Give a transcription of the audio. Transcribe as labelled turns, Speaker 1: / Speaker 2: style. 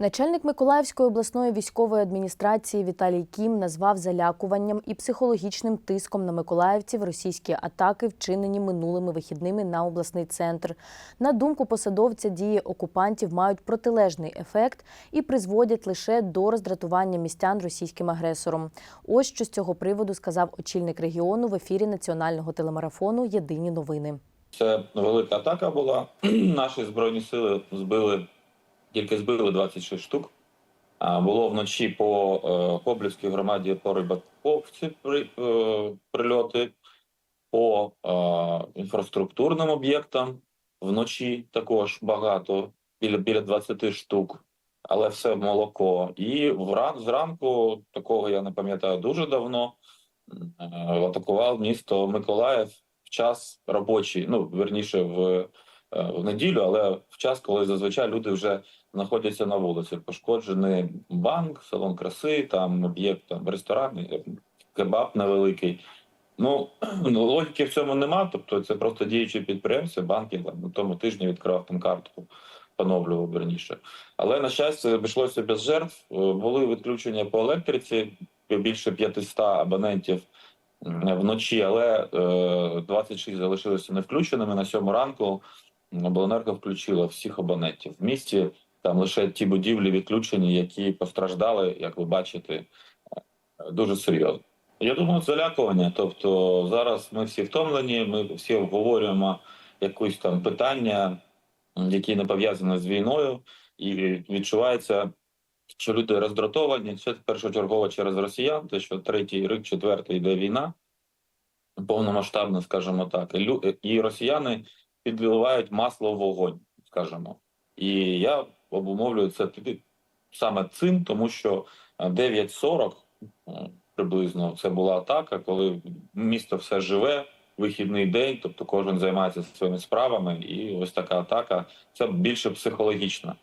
Speaker 1: Начальник Миколаївської обласної військової адміністрації Віталій Кім назвав залякуванням і психологічним тиском на миколаївців російські атаки, вчинені минулими вихідними на обласний центр. На думку посадовця, дії окупантів мають протилежний ефект і призводять лише до роздратування містян російським агресором. Ось що з цього приводу сказав очільник регіону в ефірі національного телемарафону Єдині новини.
Speaker 2: Це велика атака була. Наші збройні сили збили тільки збили 26 штук. А було вночі по е, Коблівській громаді по Рибаковці е, прильоти, по е, інфраструктурним об'єктам вночі також багато, біля, біля 20 штук, але все молоко. І вран, зранку, такого я не пам'ятаю дуже давно, атакував місто Миколаїв в час робочий, ну верніше в, в неділю, але в час, коли зазвичай люди вже знаходяться на вулиці. Пошкоджений банк, салон краси, там об'єкт, там ресторан, е, кебаб невеликий. Ну ну, логіки в цьому нема. Тобто це просто діючі підприємці, банки там на тому тижні відкривав там картку, поновлював верніше. Але на щастя обійшлося без жертв. Е, Були відключення по електриці більше 500 абонентів вночі, але е, 26 залишилися не включеними. На сьому ранку обленерго включила всіх абонентів в місті. Там лише ті будівлі відключені, які постраждали, як ви бачите, е, дуже серйозно. Я думаю, залякування. Тобто зараз ми всі втомлені, ми всі обговорюємо якісь там питання, які не пов'язані з війною, і відчувається, що люди роздратовані. Це першочергово через росіян, те, що третій рік, четвертий йде війна, повномасштабна, скажімо так, і росіяни підливають масло в вогонь, скажімо. І я обумовлюю це саме цим, тому що е, 9.40 е, приблизно це була атака, коли місто все живе, вихідний день, тобто кожен займається своїми справами, і ось така атака це більше психологічна.